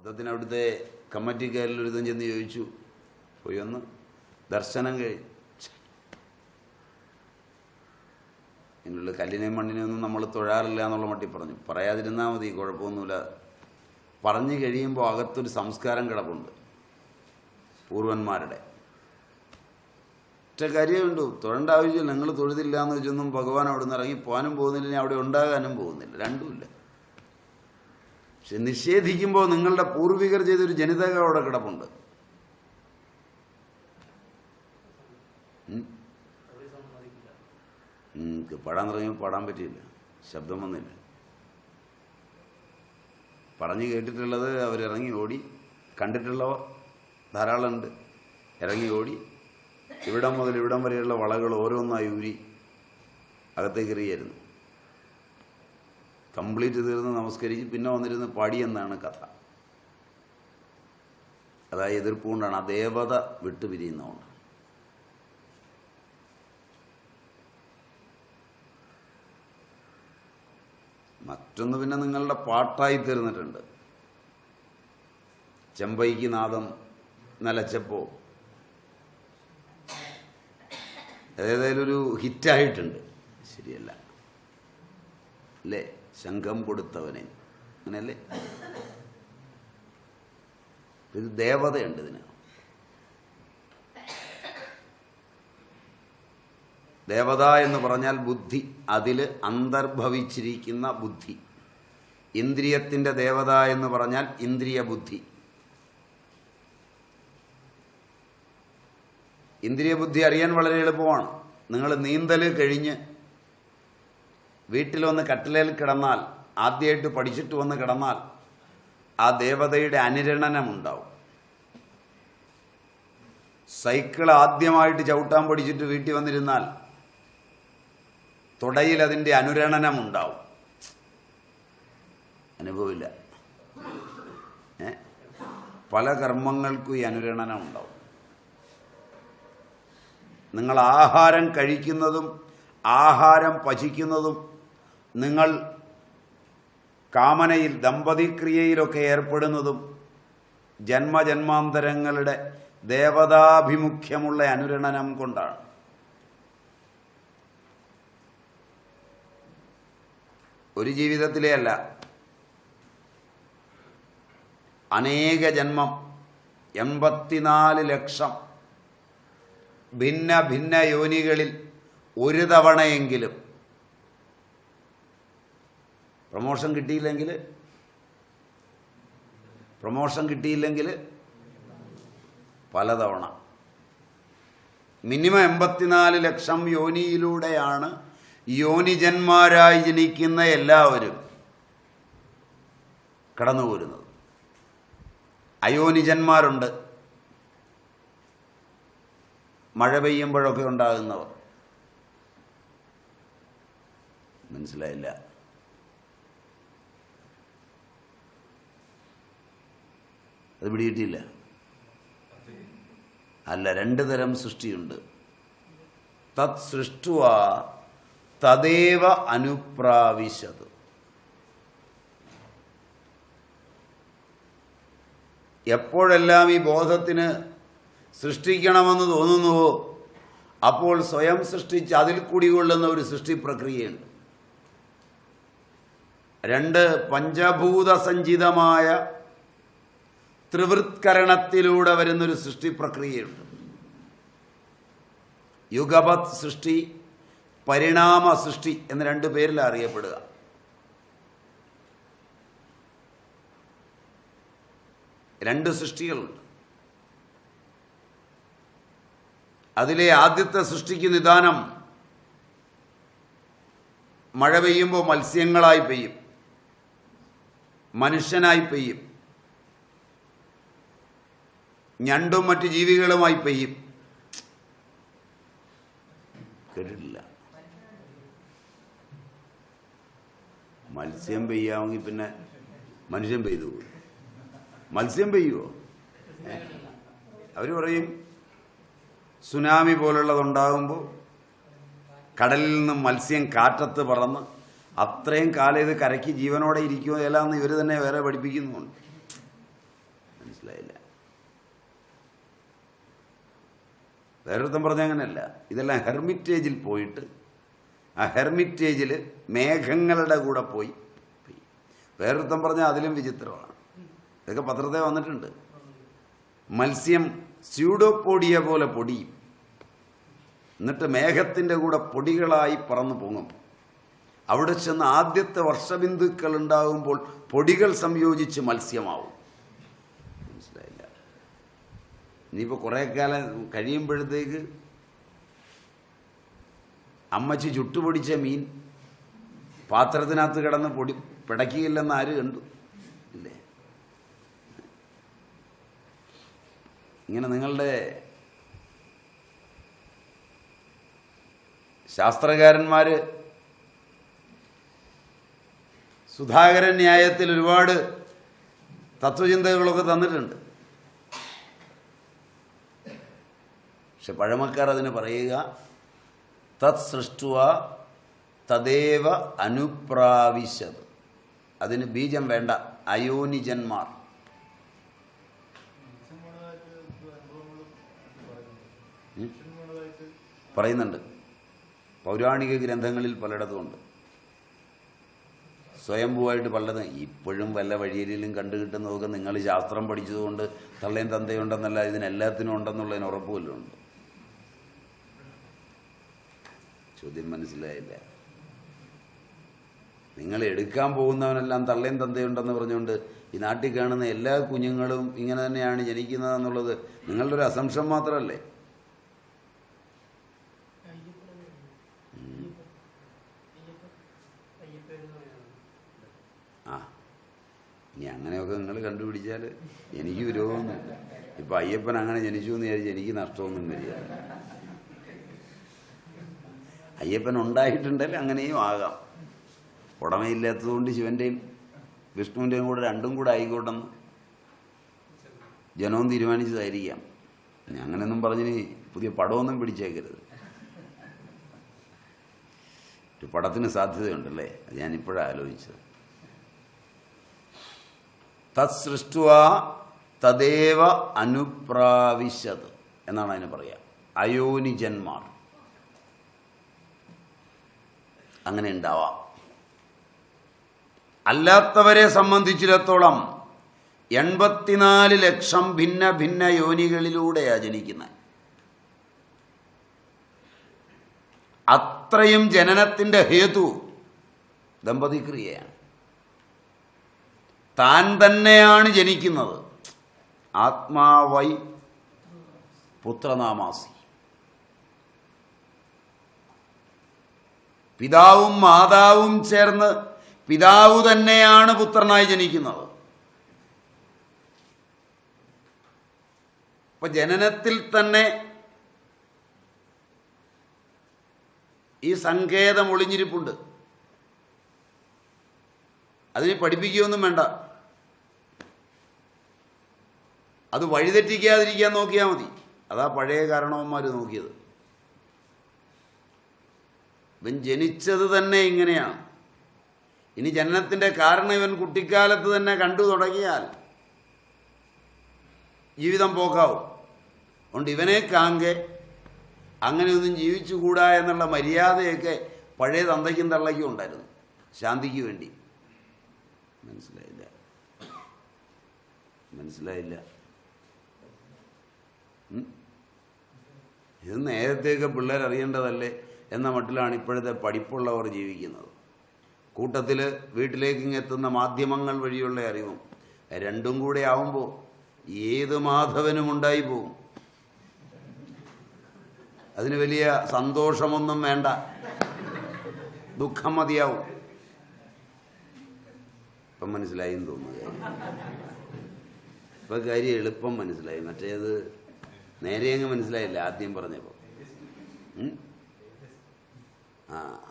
യുദ്ധത്തിന് അവിടുത്തെ കമ്മിറ്റിക്കാരിൽ ഒരുത്തം ചെന്ന് ചോദിച്ചു. പോയി ഒന്ന് ദർശനം കഴിഞ്ഞു. ഇതിനുള്ള കല്ലിനെയും മണ്ണിനെയൊന്നും നമ്മൾ തൊഴാറില്ല എന്നുള്ള മട്ടി പറഞ്ഞു. പറയാതിരുന്നാൽ മതി കുഴപ്പമൊന്നുമില്ല. പറഞ്ഞു കഴിയുമ്പോൾ അകത്തൊരു സംസ്കാരം കിടപ്പുണ്ട്. പൂർവന്മാരുടെ. ഒറ്റ കാര്യമുണ്ട്. തൊഴേണ്ട ആവശ്യമില്ല. നിങ്ങൾ തൊഴുതില്ല എന്ന് വെച്ചൊന്നും ഭഗവാൻ അവിടെ നിന്ന് ഇറങ്ങി പോകാനും പോകുന്നില്ല. ഇനി അവിടെ ഉണ്ടാകാനും പോകുന്നില്ല. രണ്ടുമില്ല. പക്ഷെ നിഷേധിക്കുമ്പോൾ നിങ്ങളുടെ പൂർവികർ ചെയ്തൊരു ജനിതക അവിടെ കിടപ്പുണ്ട്. പാടാൻ തുടങ്ങിയപ്പോൾ പാടാൻ പറ്റിയില്ല. ശബ്ദം വന്നില്ല. പറഞ്ഞു കേട്ടിട്ടുള്ളത് അവരിറങ്ങി ഓടി. കണ്ടിട്ടുള്ളവർ ധാരാളമുണ്ട്. ഇറങ്ങി ഓടി. ഇവിടം മുതൽ ഇവിടം വരെയുള്ള വളകൾ ഓരോന്നായി ഊരി അകത്തേക്ക് എറിയായിരുന്നു. കംപ്ലീറ്റ് തീർന്ന് നമസ്കരിച്ച് പിന്നെ വന്നിരുന്ന് പാടിയെന്നാണ് കഥ. അതായത് എതിർപ്പ് കൊണ്ടാണ് ആ ദേവത വിട്ടുപിരിയുന്നതുകൊണ്ട് മറ്റൊന്ന് പിന്നെ നിങ്ങളുടെ പാട്ടായി തീർന്നിട്ടുണ്ട്. ചെമ്പൈക്ക് നാദം നിലച്ചപ്പോ. ഏതായാലും ഒരു ഹിറ്റായിട്ടുണ്ട്. ശരിയല്ല. അല്ലേ? ശംഖം കൊടുത്തവനെ. അങ്ങനെയല്ലേ? ഇത് ദേവതയുണ്ട് ഇതിന്. ദേവത എന്ന് പറഞ്ഞാൽ ബുദ്ധി. അതിൽ അന്തർഭവിച്ചിരിക്കുന്ന ബുദ്ധി. ഇന്ദ്രിയത്തിന്റെ ദേവത എന്ന് പറഞ്ഞാൽ ഇന്ദ്രിയ ബുദ്ധി. ഇന്ദ്രിയ ബുദ്ധി അറിയാൻ വളരെ എളുപ്പമാണ്. നിങ്ങൾ നീന്തൽ കഴിഞ്ഞ് വീട്ടിലൊന്ന് കട്ടിലേൽ കിടന്നാൽ ആദ്യമായിട്ട് പഠിച്ചിട്ട് വന്ന് കിടന്നാൽ ആ ദേവതയുടെ അനുരണനമുണ്ടാവും. സൈക്കിൾ ആദ്യമായിട്ട് ചവിട്ടാൻ പഠിച്ചിട്ട് വീട്ടിൽ വന്നിരുന്നാൽ തുടയിൽ അതിന്റെ അനുരണനമുണ്ടാവും. അനുഭവമില്ല. പല കർമ്മങ്ങൾക്കും ഈ അനുരണനം ഉണ്ടാവും നിങ്ങൾ ആഹാരം കഴിക്കുന്നതും ആഹാരം പചിക്കുന്നതും നിങ്ങൾ കാമനയിൽ ദമ്പതിക്രിയയിലൊക്കെ ഏർപ്പെടുന്നതും ജന്മജന്മാന്തരങ്ങളുടെ ദേവതാഭിമുഖ്യമുള്ള അനുരണനം കൊണ്ടാണ്. ഒരു ജീവിതത്തിലേ അല്ല. അനേക ജന്മം എൺപത്തിനാല് ലക്ഷം ഭിന്ന ഭിന്ന യോനികളിൽ ഒരു തവണയെങ്കിലും പ്രമോഷൻ കിട്ടിയില്ലെങ്കിൽ പ്രമോഷൻ കിട്ടിയില്ലെങ്കിൽ പലതവണ. മിനിമം എൺപത്തിനാല് ലക്ഷം യോനിയിലൂടെയാണ് യോനിജന്മാരായി ജനിക്കുന്ന എല്ലാവരും കടന്നുപോരുന്നത്. അയോനിജന്മാരുണ്ട് മഴ പെയ്യുമ്പോഴൊക്കെ ഉണ്ടാകുന്നവർ. മനസ്സിലായില്ല. അത് പിടികിട്ടിയില്ല. അല്ല രണ്ട് തരം സൃഷ്ടിയുണ്ട്. തത് സൃഷ്ടുവ തദേവ അനുപ്രാവിശത്. എപ്പോഴെല്ലാം ഈ ബോധത്തിന് സൃഷ്ടിക്കണമെന്ന് തോന്നുന്നുവോ അപ്പോൾ സ്വയം സൃഷ്ടിച്ച് അതിൽ കുടികൊള്ളുന്ന ഒരു സൃഷ്ടി പ്രക്രിയയുണ്ട്. രണ്ട് പഞ്ചഭൂത സഞ്ചിതമായ ത്രിവൃത്കരണത്തിലൂടെ വരുന്നൊരു സൃഷ്ടി പ്രക്രിയയുണ്ട്. യുഗപത് സൃഷ്ടി പരിണാമ സൃഷ്ടി എന്ന രണ്ട് പേരിൽ അറിയപ്പെടുക. രണ്ട് സൃഷ്ടികളുണ്ട്. അതിലെ ആദ്യത്തെ സൃഷ്ടിക്ക് നിദാനം മഴ പെയ്യുമ്പോൾ മത്സ്യങ്ങളായി പെയ്യും മനുഷ്യനായി പെയ്യും. ഞണ്ടും മറ്റ് ജീവികളുമായി പെയ്യും. കേട്ടിട്ടില്ല. മത്സ്യം പെയ്യാമെങ്കിൽ പിന്നെ മനുഷ്യൻ പെയ്തു പോകും മത്സ്യം പെയ്യുമോ അവർ പറയും സുനാമി പോലുള്ളതുണ്ടാകുമ്പോൾ കടലിൽ നിന്ന് മത്സ്യം കാറ്റത്ത് പറന്ന് അത്രയും കാലം ഇത് കരയ്ക്ക് ജീവനോടെ ഇരിക്കുമോ എന്ന് ഇവർ തന്നെ വേറെ പഠിപ്പിക്കുന്നുണ്ട്. മനസ്സിലായില്ല. വേറൊരുത്തം പറഞ്ഞ അങ്ങനെയല്ല ഇതെല്ലാം ഹെർമിറ്റേജിൽ പോയിട്ട് ആ ഹെർമിറ്റേജിൽ മേഘങ്ങളുടെ കൂടെ പോയി. വേറൊരുത്തം പറഞ്ഞാൽ അതിലും വിചിത്രമാണ്. ഇതൊക്കെ പത്രത്തെ വന്നിട്ടുണ്ട്. മത്സ്യം സ്യൂഡോപോഡിയ പോലെ പൊടിയും. എന്നിട്ട് മേഘത്തിന്റെ കൂടെ പൊടികളായി പറന്നു പൊങ്ങും. അവിടെ ചെന്ന് ആദ്യത്തെ വർഷബിന്ദുക്കൾ ഉണ്ടാകുമ്പോൾ പൊടികൾ സംയോജിച്ച് മത്സ്യമാവും മനസ്സിലായില്ല ഇനിയിപ്പോൾ കുറേ കാലം കഴിയുമ്പോഴത്തേക്ക് അമ്മച്ചി ചുട്ടുപൊടിച്ച മീൻ പാത്രത്തിനകത്ത് കിടന്ന് പൊടി പിടക്കിയില്ലെന്ന് ആര് കണ്ടു? ഇല്ലേ? ഇങ്ങനെ നിങ്ങളുടെ ശാസ്ത്രകാരന്മാർ സുധാകരൻ ന്യായത്തിൽ ഒരുപാട് തത്വചിന്തകളൊക്കെ തന്നിട്ടുണ്ട്. പക്ഷെ പഴമക്കാർ അതിന് പറയുക തത് സൃഷ്ടുവ തദേവ അനുപ്രാവശ്യത്. അതിന് ബീജം വേണ്ട അയോനിജന്മാർ? പറയുന്നുണ്ട്. പൗരാണിക ഗ്രന്ഥങ്ങളിൽ പലയിടത്തുമുണ്ട്. സ്വയംഭൂവായിട്ട് പലതും. ഇപ്പോഴും വല്ല വഴിയിലും കണ്ടു കിട്ടുന്നതൊക്കെ നിങ്ങൾ ശാസ്ത്രം പഠിച്ചതുകൊണ്ട് തള്ളയും തന്തയുണ്ടെന്നല്ല ഇതിനെല്ലാത്തിനും ഉണ്ടെന്നുള്ളതിന് ഉറപ്പുമല്ലോ ഉണ്ട്. ചോദ്യം മനസ്സിലായില്ല. നിങ്ങൾ എടുക്കാൻ പോകുന്നവനെല്ലാം തള്ളയും തന്തയുണ്ടെന്ന് പറഞ്ഞുകൊണ്ട് ഈ നാട്ടിൽ കാണുന്ന എല്ലാ കുഞ്ഞുങ്ങളും ഇങ്ങനെ തന്നെയാണ് ജനിക്കുന്നതെന്നുള്ളത് നിങ്ങളുടെ ഒരു അസംഷൻ മാത്രമല്ലേ? ആ. ഇനി അങ്ങനെയൊക്കെ നിങ്ങൾ കണ്ടുപിടിച്ചാൽ എനിക്ക് വിരോധമൊന്നുമില്ല ഇപ്പം അയ്യപ്പൻ അങ്ങനെ ജനിച്ചു എന്ന് വിചാരിച്ച് എനിക്ക് നഷ്ടമൊന്നും വരിക അയ്യപ്പൻ ഉണ്ടായിട്ടുണ്ടെങ്കിൽ അങ്ങനെയും ആകാം. ഉടമയില്ലാത്തതുകൊണ്ട് ശിവന്റെയും വിഷ്ണുവിന്റെയും കൂടെ രണ്ടും കൂടെ ആയിക്കോട്ടെന്ന് ജനവും തീരുമാനിച്ചതായിരിക്കാം. അങ്ങനെയൊന്നും പറഞ്ഞിന് പുതിയ പടമൊന്നും പിടിച്ചേക്കരുത്. ഒരു പടത്തിന് സാധ്യതയുണ്ടല്ലേ? അത് ഞാനിപ്പോഴാണ് ആലോചിച്ചത്. തത് സൃഷ്ടുവ തദേവ അനുപ്രാവിശത് എന്നാണ് അതിന് പറയുക അയോനിജന്മാർ. അങ്ങനെ ഉണ്ടാവാം. അല്ലാത്തവരെ സംബന്ധിച്ചിടത്തോളം എൺപത്തിനാല് ലക്ഷം ഭിന്ന ഭിന്ന യോനികളിലൂടെയാണ് ജനിക്കുന്നത്. അത്രയും ജനനത്തിന്റെ ഹേതു ദമ്പതിക്രിയയാണ്. താൻ തന്നെയാണ് ജനിക്കുന്നത്. ആത്മാവൈ പുത്രനാമാസി. പിതാവും മാതാവും ചേർന്ന് പിതാവ് തന്നെയാണ് പുത്രനായി ജനിക്കുന്നത്. അപ്പൊ ജനനത്തിൽ തന്നെ ഈ സങ്കേതം ഒളിഞ്ഞിരിപ്പുണ്ട്. അതിനെ പഠിപ്പിക്കുകയൊന്നും വേണ്ട. അത് വഴിതെറ്റിക്കാതിരിക്കാൻ നോക്കിയാൽ മതി. അതാ പഴയ കാരണവന്മാർ നോക്കിയത്. ഇവൻ ജനിച്ചത് തന്നെ ഇങ്ങനെയാണ്. ഇനി ജനനത്തിന്റെ കാരണം ഇവൻ കുട്ടിക്കാലത്ത് തന്നെ കണ്ടു തുടങ്ങിയാൽ ജീവിതം പോക്കാവും. അതുകൊണ്ട് ഇവനെ കാങ്കെ അങ്ങനെയൊന്നും ജീവിച്ചുകൂടാ എന്നുള്ള മര്യാദയൊക്കെ പഴയ തന്തയ്ക്കും തള്ളയ്ക്കും ഉണ്ടായിരുന്നു. ശാന്തിക്ക് വേണ്ടി. മനസ്സിലായില്ല. മനസ്സിലായില്ല? ഇത് നേരത്തെയൊക്കെ പിള്ളേർ അറിയേണ്ടതല്ലേ എന്ന മട്ടിലാണ് ഇപ്പോഴത്തെ പഠിപ്പുള്ളവർ ജീവിക്കുന്നത്. കൂട്ടത്തിൽ വീട്ടിലേക്ക് എത്തുന്ന മാധ്യമങ്ങൾ വഴിയുള്ള അറിവും രണ്ടും കൂടെ ആവുമ്പോൾ ഏത് മാധവനും ഉണ്ടായി പോവും. അതിന് വലിയ സന്തോഷമൊന്നും വേണ്ട. ദുഃഖം മതിയാവും. ഇപ്പം മനസ്സിലായി എന്ന് തോന്നുന്നു. ഇപ്പം കാര്യം എളുപ്പം മനസ്സിലായി. മറ്റേത് നേരെ അങ്ങ് മനസ്സിലായില്ല ആദ്യം പറഞ്ഞപ്പോൾ?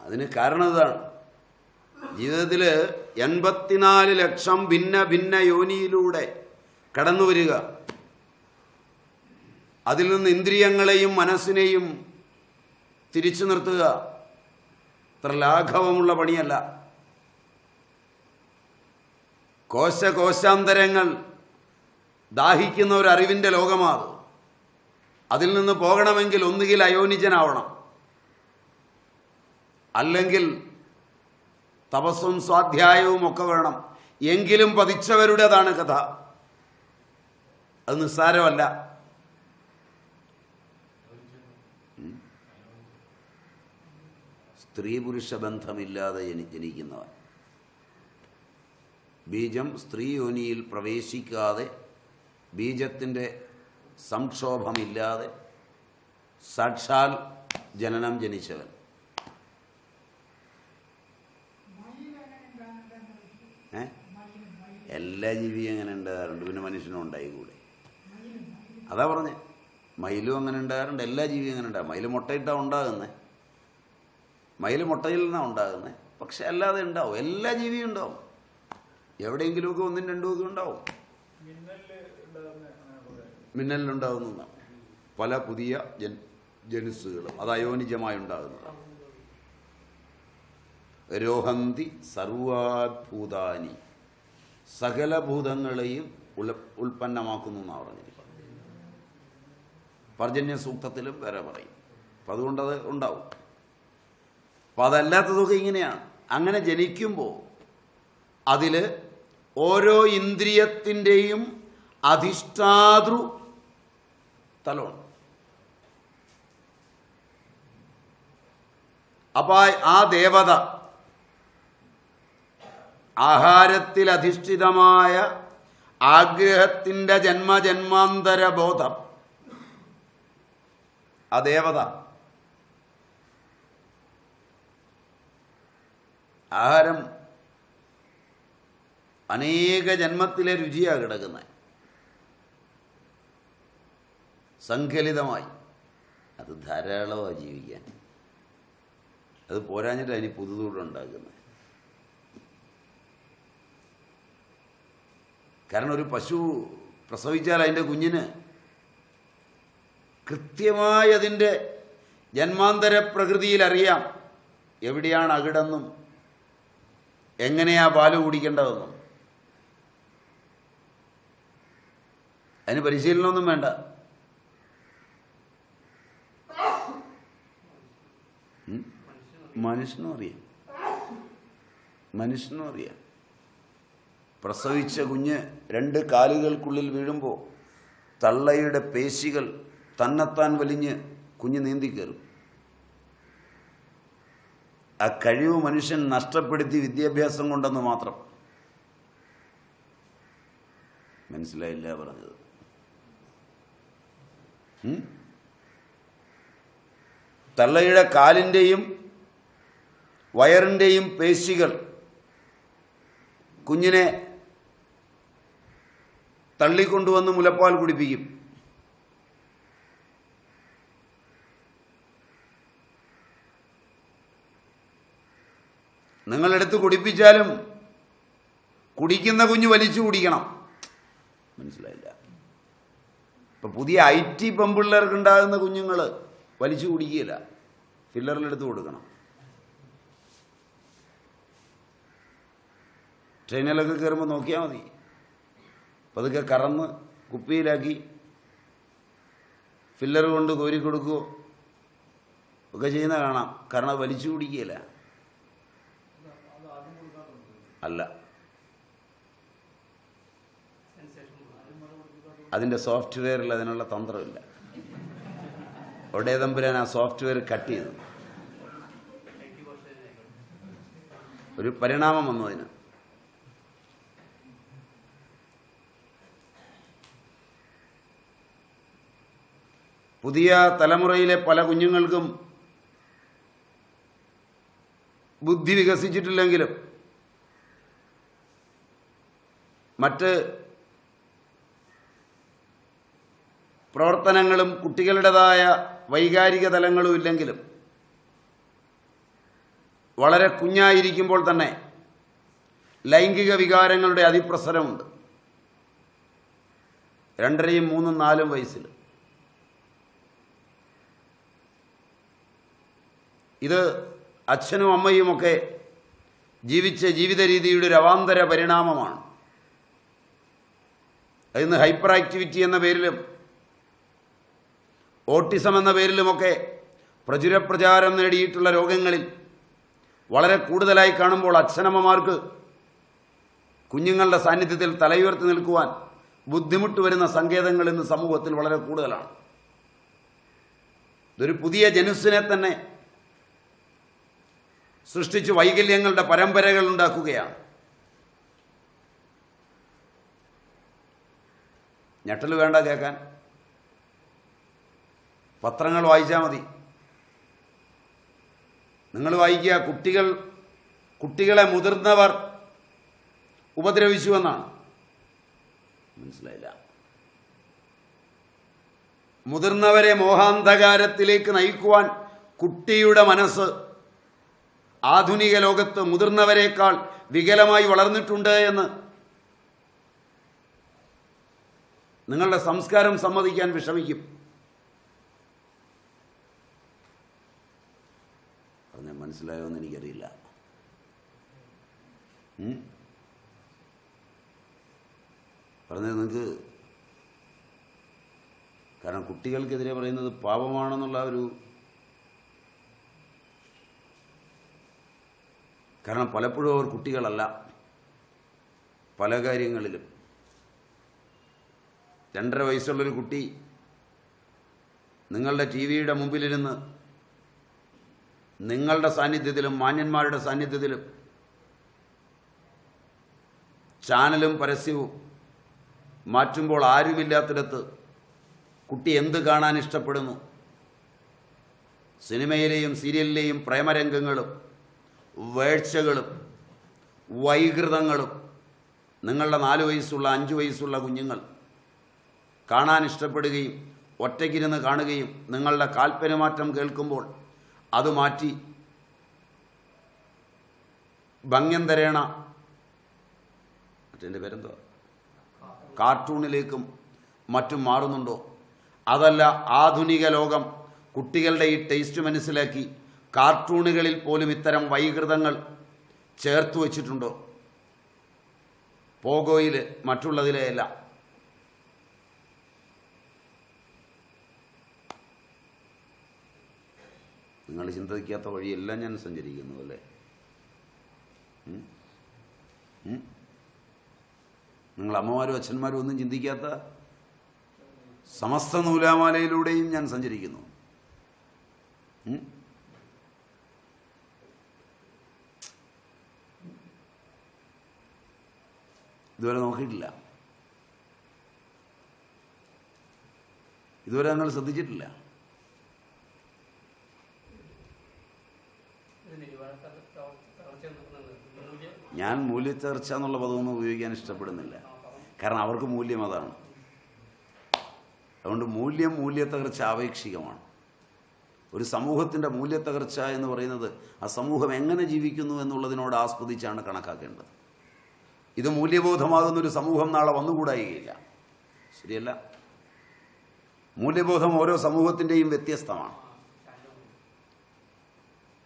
അതിന് കാരണം ഇതാണ്. ജീവിതത്തിൽ എൺപത്തിനാല് ലക്ഷം ഭിന്ന ഭിന്ന യോനിയിലൂടെ കടന്നു വരിക. അതിൽ നിന്ന് ഇന്ദ്രിയങ്ങളെയും മനസ്സിനെയും തിരിച്ചു നിർത്തുക. അത്ര ലാഘവമുള്ള പണിയല്ല. കോശകോശാന്തരങ്ങൾ ദാഹിക്കുന്ന ഒരു അറിവിന്റെ ലോകമാണ് അതിൽ നിന്ന് പോകണമെങ്കിൽ ഒന്നുകിൽ അയോനിജനാവണം. അല്ലെങ്കിൽ തപസ്സും സ്വാധ്യായവും ഒക്കെ വേണം. എങ്കിലും പതിച്ചവരുടേതാണ് കഥ. അത് നിസ്സാരമല്ല. സ്ത്രീ പുരുഷ ബന്ധമില്ലാതെ ജനി ജനിക്കുന്നവൻ. ബീജം സ്ത്രീ യോനിയിൽ പ്രവേശിക്കാതെ ബീജത്തിന്റെ സംക്ഷോഭമില്ലാതെ സാക്ഷാൽ ജനനം ജനിച്ചവൻ ഏ എല്ലാ ജീവിയും അങ്ങനെ ഉണ്ടാകാറുണ്ട്. പിന്നെ മനുഷ്യനും ഉണ്ടായിക്കൂടെ? അതാ പറഞ്ഞേ. മയിലും അങ്ങനെ ഉണ്ടാകാറുണ്ട്. എല്ലാ ജീവിയും അങ്ങനെ ഉണ്ടാകും. മയിൽ മുട്ടയിട്ടാണ് ഉണ്ടാകുന്നത് മയിൽ മുട്ടയിൽ നിന്നാണ് ഉണ്ടാകുന്നത് പക്ഷെ അല്ലാതെ ഉണ്ടാവും. എല്ലാ ജീവിയും ഉണ്ടാവും. എവിടെയെങ്കിലുമൊക്കെ ഒന്നും രണ്ടും ഒക്കെ ഉണ്ടാവും. മിന്നലിലുണ്ടാകുന്നതാണ് പല പുതിയ ജനുസുകളും അത് അയോനിജമായി ഉണ്ടാകുന്നതാണ്. രോഹന്തി സർവാത്ഭൂതാനി. സകല ഭൂതങ്ങളെയും ഉൽപ്പന്നമാക്കുന്നു എന്നാണ് പറഞ്ഞിരിക്കുന്നത്. പർജന്യ സൂക്തത്തിലും വരെ പറയും. അപ്പം അതുകൊണ്ടത് ഉണ്ടാവും. അപ്പം അതല്ലാത്തതൊക്കെ ഇങ്ങനെയാണ്. അങ്ങനെ ജനിക്കുമ്പോൾ അതിൽ ഓരോ ഇന്ദ്രിയത്തിന്റെയും അധിഷ്ഠാതൃ തലമുണ്ട് അപ്പോൾ ആ ദേവത ആഹാരത്തിൽ അധിഷ്ഠിതമായ ആഗ്രഹത്തിന്റെ ജന്മജന്മാന്തര ബോധം ആ ദേവത. ആഹാരം അനേക ജന്മത്തിലെ രുചിയാണ് കിടക്കുന്നത് സങ്കലിതമായി അത് ധാരാളമാണ് ജീവിക്കാൻ. അത് പോരാഞ്ഞിട്ട് അതിന് പുതുതൂടെ കാരണം ഒരു പശു പ്രസവിച്ചാൽ അതിന്റെ കുഞ്ഞിന് കൃത്യമായി അതിന്റെ ജന്മാന്തര പ്രകൃതിയിൽ അറിയാം എവിടെയാണ് അകിടെന്നും എങ്ങനെയാ പാൽ കുടിക്കേണ്ടതെന്നും. അതിന് പരിശീലനമൊന്നും വേണ്ട. മനുഷ്യനും അറിയാം. മനുഷ്യനും അറിയാം. പ്രസവിച്ച കുഞ്ഞ് രണ്ട് കാലുകൾക്കുള്ളിൽ വീഴുമ്പോൾ തള്ളയുടെ പേശികൾ തന്നെത്താൻ വലിഞ്ഞ് കുഞ്ഞ് നീന്തിക്കയറും ആ കഴിവ് മനുഷ്യൻ നഷ്ടപ്പെടുത്തി വിദ്യാഭ്യാസം കൊണ്ടെന്ന് മാത്രം. മനസ്സിലായില്ല പറഞ്ഞത്? തള്ളയുടെ കാലിന്റെയും വയറിന്റെയും പേശികൾ കുഞ്ഞിനെ തള്ളിക്കൊണ്ടുവന്ന് മുലപ്പാൽ കുടിപ്പിക്കും. നിങ്ങളെടുത്ത് കുടിപ്പിച്ചാലും കുടിക്കുന്ന കുഞ്ഞ് വലിച്ചു കുടിക്കണം. മനസ്സിലായില്ല. ഇപ്പൊ പുതിയ ഐ ടി പമ്പിള്ളേർക്ക് ഉണ്ടാകുന്ന കുഞ്ഞുങ്ങൾ വലിച്ചു കുടിക്കുകയില്ല. ഫില്ലറിലെടുത്ത് കൊടുക്കണം. ട്രെയിനിലൊക്കെ കയറുമ്പോൾ നോക്കിയാൽ മതി. പതുക്കെ കറന്ന് കുപ്പിയിലാക്കി ഫില്ലർ കൊണ്ട് കോരി കൊടുക്കുകയോ ഒക്കെ ചെയ്യുന്ന കാണാം. കാരണം വലിച്ചു കുടിക്കുകയില്ല. അല്ല. അതിന്റെ സോഫ്റ്റ്വെയറിൽ അതിനുള്ള തന്ത്രമില്ല. ഒടേതമ്പുരാൻ ആ സോഫ്റ്റ്വെയർ കട്ട് ചെയ്തു. ഒരു പരിണാമം വന്നു അതിന്. പുതിയ തലമുറയിലെ പല കുഞ്ഞുങ്ങൾക്കും ബുദ്ധി വികസിച്ചിട്ടില്ലെങ്കിലും മറ്റ് പ്രവർത്തനങ്ങളും കുട്ടികളുടേതായ വൈകാരിക തലങ്ങളും ഇല്ലെങ്കിലും വളരെ കുഞ്ഞായിരിക്കുമ്പോൾ തന്നെ ലൈംഗിക വികാരങ്ങളുടെ അതിപ്രസരമുണ്ട്. രണ്ടരയും മൂന്നും നാലും വയസ്സിൽ ഇത് അച്ഛനും അമ്മയുമൊക്കെ ജീവിച്ച ജീവിത രീതിയുടെ ഒരു അവാന്തര പരിണാമമാണ്. അതിന്ന് ഹൈപ്പർ ആക്ടിവിറ്റി എന്ന പേരിലും ഓട്ടിസം എന്ന പേരിലുമൊക്കെ പ്രചുരപ്രചാരം നേടിയിട്ടുള്ള രോഗങ്ങളിൽ വളരെ കൂടുതലായി കാണുമ്പോൾ അച്ഛനമ്മമാർക്ക് കുഞ്ഞുങ്ങളുടെ സാന്നിധ്യത്തിൽ തലയുയർത്തി നിൽക്കുവാൻ ബുദ്ധിമുട്ട് വരുന്ന സങ്കേതങ്ങൾ ഇന്ന് സമൂഹത്തിൽ വളരെ കൂടുതലാണ്. ഇതൊരു പുതിയ ജനുസിനെ തന്നെ സൃഷ്ടിച്ച് വൈകല്യങ്ങളുടെ പരമ്പരകൾ ഉണ്ടാക്കുകയാണ്. ഞെട്ടൽ വേണ്ട കേൾക്കാൻ. പത്രങ്ങൾ വായിച്ചാൽ മതി. നിങ്ങൾ വായിക്കുക കുട്ടികൾ കുട്ടികളെ മുതിർന്നവർ ഉപദ്രവിച്ചു എന്നാണ് മനസ്സിലായില്ല. മുതിർന്നവരെ മോഹാന്ധകാരത്തിലേക്ക് നയിക്കുവാൻ കുട്ടിയുടെ മനസ്സ് ആധുനിക ലോകത്ത് മുതിർന്നവരെക്കാൾ വികലമായി വളർന്നിട്ടുണ്ട് എന്ന് നിങ്ങളുടെ സംസ്കാരം സമ്മതിക്കാൻ വിഷമിക്കും പറഞ്ഞ മനസ്സിലായോ എന്ന് എനിക്കറിയില്ല? പറഞ്ഞത് നിങ്ങൾക്ക് കാരണം കുട്ടികൾക്കെതിരെ പറയുന്നത് പാപമാണെന്നുള്ള ഒരു കാരണം പലപ്പോഴും അവർ കുട്ടികളല്ല. പല കാര്യങ്ങളിലും. രണ്ടര വയസ്സുള്ളൊരു കുട്ടി നിങ്ങളുടെ ടി വിയുടെ മുമ്പിലിരുന്ന് നിങ്ങളുടെ സാന്നിധ്യത്തിലും മാന്യന്മാരുടെ സാന്നിധ്യത്തിലും ചാനലും പരസ്യവും മാറ്റുമ്പോൾ ആരുമില്ലാത്തിടത്ത് കുട്ടി എന്ത് കാണാൻ ഇഷ്ടപ്പെടുന്നു? സിനിമയിലെയും സീരിയലിലെയും പ്രേമരംഗങ്ങളും വേഴ്ചകളും വൈകൃതങ്ങളും നിങ്ങളുടെ നാല് വയസ്സുള്ള അഞ്ച് വയസ്സുള്ള കുഞ്ഞുങ്ങൾ കാണാൻ ഇഷ്ടപ്പെടുകയും ഒറ്റയ്ക്കിരുന്ന് കാണുകയും നിങ്ങളുടെ കാൽപ്പര്യമാറ്റം കേൾക്കുമ്പോൾ അത് മാറ്റി ഭംഗ്യന്തരേണ മറ്റേ പേരെന്തോ കാർട്ടൂണിലേക്കും മറ്റും മാറുന്നുണ്ടോ? അതല്ല ആധുനിക ലോകം കുട്ടികളുടെ ഈ ടേസ്റ്റ് മനസ്സിലാക്കി കാർട്ടൂണുകളിൽ പോലും ഇത്തരം വൈകൃതങ്ങൾ ചേർത്ത് വച്ചിട്ടുണ്ടോ? പോഗോയിൽ മറ്റുള്ളതിലെയല്ല നിങ്ങൾ ചിന്തിക്കാത്ത വഴിയെല്ലാം ഞാൻ സഞ്ചരിക്കുന്നു അല്ലേ? നിങ്ങൾ അമ്മമാരും അച്ഛന്മാരും ഒന്നും ചിന്തിക്കാത്ത സമസ്ത നൂലാമാലയിലൂടെയും ഞാൻ സഞ്ചരിക്കുന്നു. ഇതുവരെ നോക്കിയിട്ടില്ല. ഇതുവരെ നിങ്ങൾ ശ്രദ്ധിച്ചിട്ടില്ല. ഞാൻ മൂല്യച്ചേർച്ച എന്നുള്ള പദമൊന്നും ഉപയോഗിക്കാൻ ഇഷ്ടപ്പെടുന്നില്ല. കാരണം അവർക്ക് മൂല്യം അതാണ്. അതുകൊണ്ട് മൂല്യം മൂല്യത്തകർച്ച ആപേക്ഷികമാണ്. ഒരു സമൂഹത്തിന്റെ മൂല്യത്തകർച്ച എന്ന് പറയുന്നത് ആ സമൂഹം എങ്ങനെ ജീവിക്കുന്നു എന്നുള്ളതിനോട് ആസ്വദിച്ചാണ് കണക്കാക്കേണ്ടത്. ഇത് മൂല്യബോധമാകുന്ന ഒരു സമൂഹം നാളെ വന്നുകൂടായികയില്ല. ശരിയല്ല? മൂല്യബോധം ഓരോ സമൂഹത്തിന്റെയും വ്യത്യസ്തമാണ്.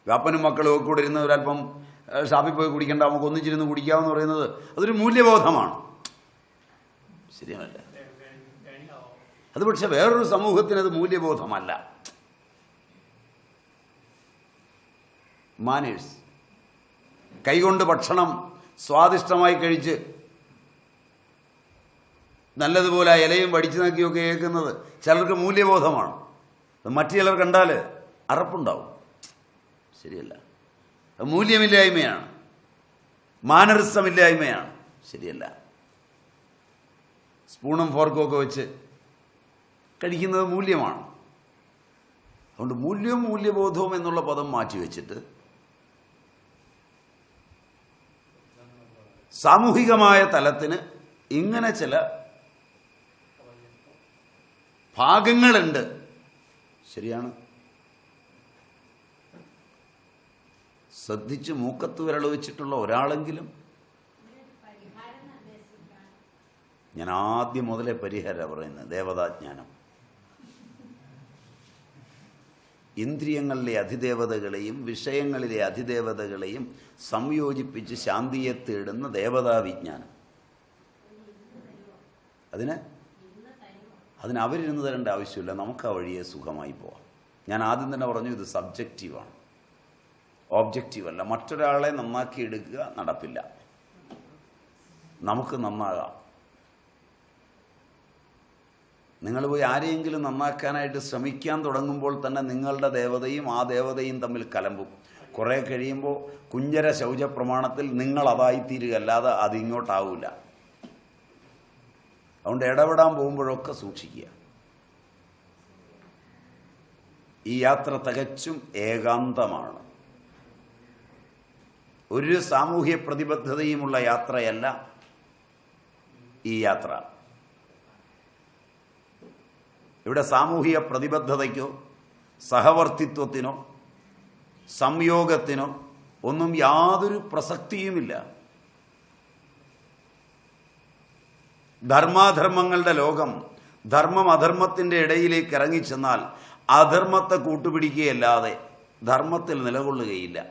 വ്യാപനും മക്കളും ഒക്കെ കൂടെ ഇരുന്ന് ഷാപ്പിൽ പോയി കുടിക്കേണ്ട നമുക്ക് ഒന്നിച്ചിരുന്ന് കുടിക്കാമെന്ന് പറയുന്നത് അതൊരു മൂല്യബോധമാണ്. ശരിയല്ല അത് പക്ഷെ വേറൊരു സമൂഹത്തിന് അത് മൂല്യബോധമല്ല. മാനേഴ്സ് കൈകൊണ്ട് ഭക്ഷണം സ്വാദിഷ്ടമായി കഴിച്ച് നല്ലതുപോലെ ആ ഇലയും വടിച്ചു നോക്കിയൊക്കെ കേൾക്കുന്നത് ചിലർക്ക് മൂല്യബോധമാണ്. മറ്റു ചിലർ കണ്ടാൽ അറപ്പുണ്ടാവും. ശരിയല്ല. മൂല്യമില്ലായ്മയാണ്. മാനറിസമില്ലായ്മയാണ്. ശരിയല്ല. സ്പൂണും ഫോർക്കും ഒക്കെ വെച്ച് കഴിക്കുന്നത് മൂല്യമാണ്. അതുകൊണ്ട് മൂല്യവും മൂല്യബോധവും എന്നുള്ള പദം മാറ്റി വെച്ചിട്ട് സാമൂഹികമായ തലത്തിന് ഇങ്ങനെ ചില ഭാഗങ്ങളുണ്ട്. ശരിയാണ്. ശ്രദ്ധിച്ച് മൂക്കത്ത് വിരൽ വെച്ചിട്ടുള്ള ഒരാളെങ്കിലും ഞാൻ ആദ്യം മുതലേ പരിഹാര പറയുന്നത് ദേവതാജ്ഞാനം. ഇന്ദ്രിയങ്ങളിലെ അധിദേവതകളെയും വിഷയങ്ങളിലെ അധിദേവതകളെയും സംയോജിപ്പിച്ച് ശാന്തിയെ തേടുന്ന ദേവതാ വിജ്ഞാനം അതിന് അതിന് അവരിരുന്ന് തരേണ്ട ആവശ്യമില്ല. നമുക്ക് ആ വഴിയെ സുഖമായി പോവാം. ഞാൻ ആദ്യം തന്നെ പറഞ്ഞു ഇത് സബ്ജക്റ്റീവാണ് ഓബ്ജക്റ്റീവ് അല്ല. മറ്റൊരാളെ നന്നാക്കി എടുക്കുക നടപ്പില്ല. നമുക്ക് നന്നാകാം. നിങ്ങൾ പോയി ആരെയെങ്കിലും നന്നാക്കാനായിട്ട് ശ്രമിക്കാൻ തുടങ്ങുമ്പോൾ തന്നെ നിങ്ങളുടെ ദേവതയും ആ ദേവതയും തമ്മിൽ കലമ്പും. കുറേ കഴിയുമ്പോൾ കുഞ്ഞര ശൗച പ്രമാണത്തിൽ നിങ്ങൾ അതായിത്തീരുക അല്ലാതെ അത് ഇങ്ങോട്ടാവില്ല അതുകൊണ്ട് ഇടപെടാൻ പോകുമ്പോഴൊക്കെ സൂക്ഷിക്കുക. ഈ യാത്ര തികച്ചും ഏകാന്തമാണ്. ഒരു സാമൂഹ്യ പ്രതിബദ്ധതയുമുള്ള യാത്രയല്ല ഈ യാത്ര. ഇവിടെ സാമൂഹിക പ്രതിബദ്ധതയ്ക്കോ സഹവർത്തിത്വത്തിനോ സംയോഗത്തിനോ ഒന്നും യാതൊരു പ്രസക്തിയുമില്ല. ധർമാധർമ്മങ്ങളുടെ ലോകം ധർമ്മം അധർമ്മത്തിന്റെ ഇടയിലേക്ക് ഇറങ്ങിച്ചെന്നാൽ അധർമ്മത്തെ കൂട്ടുപിടിക്കുകയല്ലാതെ ധർമ്മത്തിൽ നിലകൊള്ളുകയില്ല.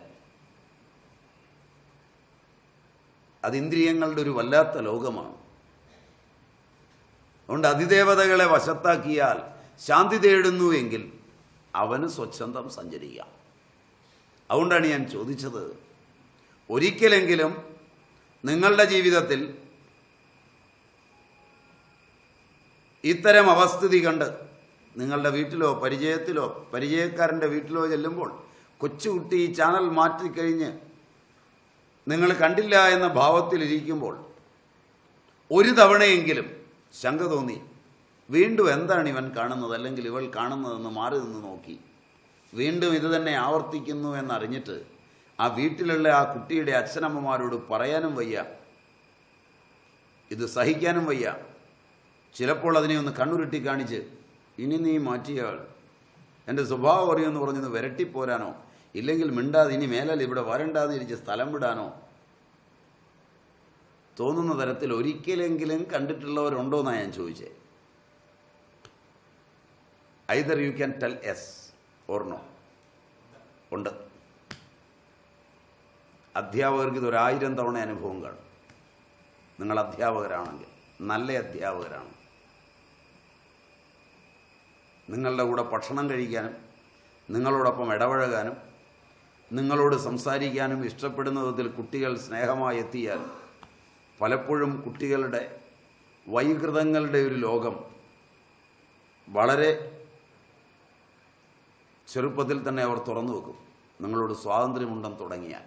അത് ഇന്ദ്രിയങ്ങളുടെ ഒരു വല്ലാത്ത ലോകമാണ്. അതുകൊണ്ട് അതിദേവതകളെ വശത്താക്കിയാൽ ശാന്തി തേടുന്നുവെങ്കിൽ അവന് സ്വച്ഛന്തം സഞ്ചരിക്കാം. അതുകൊണ്ടാണ് ഞാൻ ചോദിച്ചത് ഒരിക്കലെങ്കിലും നിങ്ങളുടെ ജീവിതത്തിൽ ഇത്തരം അവസ്ഥിതി കണ്ട് നിങ്ങളുടെ വീട്ടിലോ പരിചയത്തിലോ പരിചയക്കാരന്റെ വീട്ടിലോ ചെല്ലുമ്പോൾ കൊച്ചുകുട്ടി ഈ ചാനൽ മാറ്റിക്കഴിഞ്ഞ് നിങ്ങൾ കണ്ടില്ല എന്ന ഭാവത്തിലിരിക്കുമ്പോൾ ഒരു തവണയെങ്കിലും ശങ്ക തോന്നി. വീണ്ടും എന്താണ് ഇവൻ കാണുന്നത്? അല്ലെങ്കിൽ ഇവൾ കാണുന്നതെന്ന് മാറി നിന്ന് നോക്കി. വീണ്ടും ഇത് തന്നെ ആവർത്തിക്കുന്നു എന്നറിഞ്ഞിട്ട് ആ വീട്ടിലുള്ള ആ കുട്ടിയുടെ അച്ഛനമ്മമാരോട് പറയാനും വയ്യ. ഇത് സഹിക്കാനും വയ്യ. ചിലപ്പോൾ അതിനെ ഒന്ന് കണ്ണുരുട്ടി കാണിച്ച് ഇനി നീ മാറ്റിയാൽ എന്റെ സ്വഭാവം അറിയുമെന്ന് പറഞ്ഞൊന്ന് വിരട്ടിപ്പോരാനോ? ഇല്ലെങ്കിൽ മിണ്ടാതെ ഇനി മേലാൽ ഇവിടെ വരണ്ടാതിരിച്ച് സ്ഥലം വിടാനോ? തോന്നുന്ന തരത്തിൽ ഒരിക്കലെങ്കിലും കണ്ടിട്ടുള്ളവരുണ്ടോ എന്നാണ് ഞാൻ ചോദിച്ചേ. Either you can tell yes or no ഉണ്ട്. അധ്യാപകർക്ക് ഇത് ഒരായിരം തവണ അനുഭവം കാണും. നിങ്ങൾ അധ്യാപകരാണെങ്കിൽ നല്ല അധ്യാപകരാണ്. നിങ്ങളുടെ കൂടെ ഭക്ഷണം കഴിക്കാനും നിങ്ങളോടൊപ്പം ഇടപഴകാനും നിങ്ങളോട് സംസാരിക്കാനും ഇഷ്ടപ്പെടുന്ന വിധത്തിൽ കുട്ടികൾ സ്നേഹമായി എത്തിയാൽ പലപ്പോഴും കുട്ടികളുടെ വൈകൃതങ്ങളുടെ ഒരു ലോകം വളരെ ചെറുപ്പത്തിൽ തന്നെ അവർ തുറന്നു വെക്കും. നിങ്ങളോട് സ്വാതന്ത്ര്യമുണ്ടെന്ന് തുടങ്ങിയാൽ.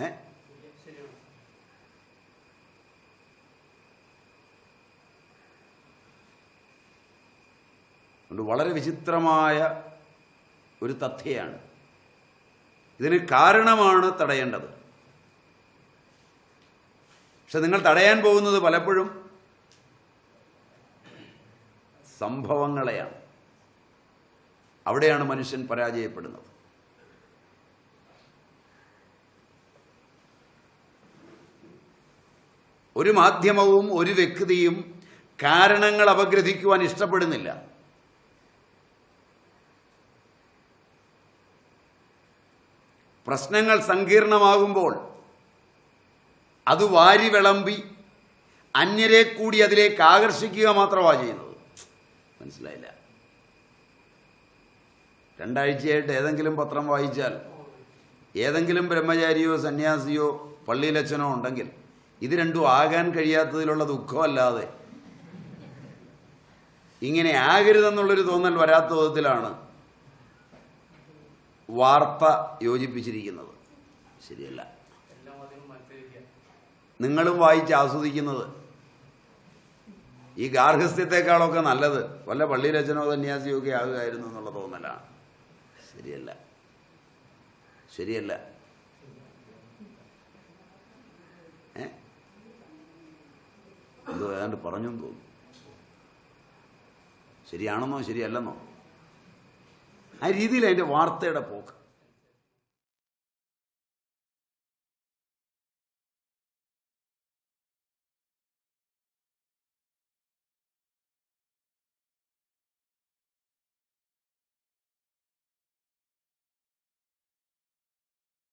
ഏ? വളരെ വിചിത്രമായ ഒരു തഥ്യയാണ്. ഇതിന് കാരണമാണ് തടയേണ്ടത്. പക്ഷെ നിങ്ങൾ തടയാൻ പോകുന്നത് പലപ്പോഴും സംഭവങ്ങളെയാണ്. അവിടെയാണ് മനുഷ്യൻ പരാജയപ്പെടുന്നത്. ഒരു മാധ്യമവും ഒരു വ്യക്തിയും കാരണങ്ങൾ അപഗ്രഥിക്കുവാൻ ഇഷ്ടപ്പെടുന്നില്ല. പ്രശ്നങ്ങൾ സങ്കീർണമാകുമ്പോൾ അത് വാരി വിളമ്പി അന്യരെ കൂടി അതിലേക്ക് ആകർഷിക്കുക മാത്രമാണ് ചെയ്യുന്നത്. മനസ്സിലായില്ല. രണ്ടാഴ്ചയായിട്ട് ഏതെങ്കിലും പത്രം വായിച്ചാൽ ഏതെങ്കിലും ബ്രഹ്മചാരിയോ സന്യാസിയോ പള്ളിയിലച്ഛനോ ഉണ്ടെങ്കിൽ ഇത് രണ്ടും ആകാൻ കഴിയാത്തതിലുള്ള ദുഃഖമല്ലാതെ ഇങ്ങനെ ആകരുതെന്നുള്ളൊരു തോന്നൽ വരാത്ത വിധത്തിലാണ് വാർത്ത യോജിപ്പിച്ചിരിക്കുന്നത്. ശരിയല്ല. നിങ്ങളും വായിച്ച് ആസ്വദിക്കുന്നത്. ഈ ഗാർഹസ്ഥ്യത്തെക്കാളൊക്കെ നല്ലത്. വല്ല പള്ളി രചനോ ഒക്കെ ആകുകയായിരുന്നു എന്നുള്ള തോന്നലാണ്. ശരിയല്ല. ശരിയല്ല. ഏ? ഏതാണ്ട് പറഞ്ഞു തോന്നുന്നു. ശരിയാണെന്നോ ശരിയല്ലെന്നോ? ആ രീതിയിൽ അതിന്റെ വാർത്തയുടെ പോക്ക്.